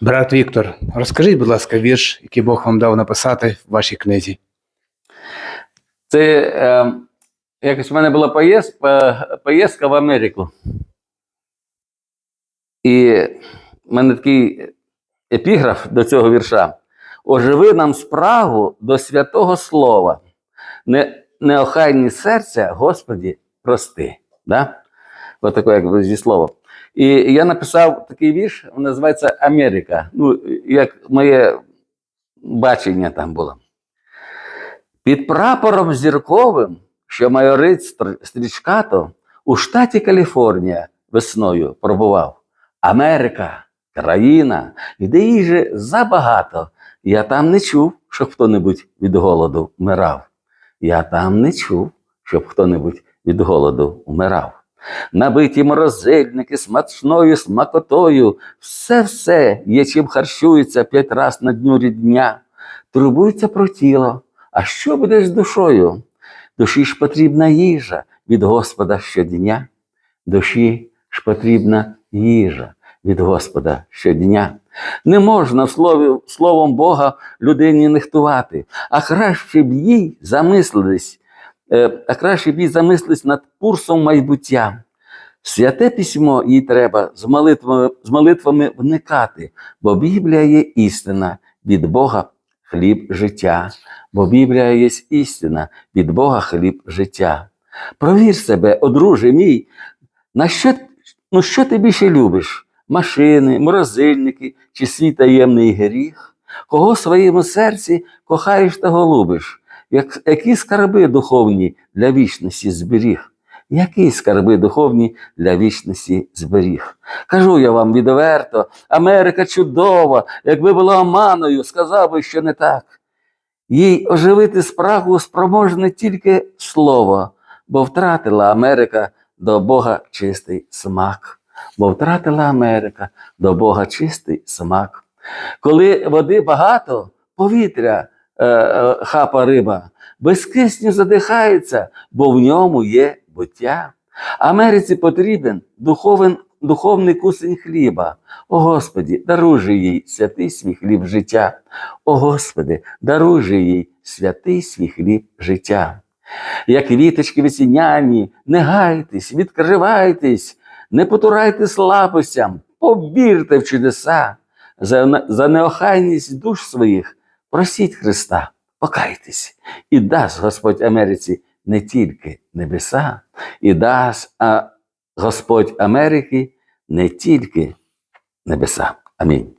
Брат Віктор, розкажіть, будь ласка, вірш, який Бог вам дав написати в вашій книзі. Це е, якось в мене була поїзд, по- поїздка в Америку. І в мене такий епіграф до цього вірша. Оживи нам спрагу до святого слова. Не, неохайні серця, Господі, прости. Да? Ось таке, як зі словом. І я написав такий вірш, він називається Америка. Ну, як моє бачення там було. Під прапором зірковим, що майорить стрічкато, у штаті Каліфорнія весною пробував. Америка, країна, де їжі забагато. Я там не чув, щоб хто-небудь від голоду вмирав. Я там не чув, щоб хто-небудь від голоду вмирав. Набиті морозильники смачною смакотою, все-все є чим харчується п'ять раз на дню рідня. Турбується про тіло, а що буде з душою? Душі ж потрібна їжа від Господа щодня. Душі ж потрібна їжа від Господа щодня. Не можна слові, словом Бога людині нехтувати, а краще б їй замислились, а краще б їй замислились над курсом майбуття. Святе письмо їй треба з молитвами, з молитвами вникати, бо Біблія є істина від Бога хліб життя, бо Біблія є істина від Бога хліб життя. Провір себе, одруже мій, на що, ну що ти більше любиш? Машини, морозильники чи свій таємний гріх? Кого в своєму серці кохаєш та голубиш? Як, які скарби духовні для вічності зберіг? Які скарби духовні для вічності зберіг? Кажу я вам відверто, Америка чудова, якби була оманою, сказав би, що не так. Їй оживити спрагу спроможне тільки слово, бо втратила Америка до Бога чистий смак. Бо втратила Америка до Бога чистий смак. Коли води багато, повітря хапа риба, без задихається, бо в ньому є буття. Америці потрібен духовен, духовний кусень хліба. О Господі, даруй же їй святий свій хліб життя. О Господи, даруй же їй святий свій хліб життя. Як віточки весіняні, не гайтесь, відкривайтесь, не потурайте слабостям, побірте в чудеса. За, за неохайність душ своїх просіть Христа, покайтесь, і дасть Господь Америці не тільки небеса, і дасть а, Господь Америки не тільки небеса. Амінь.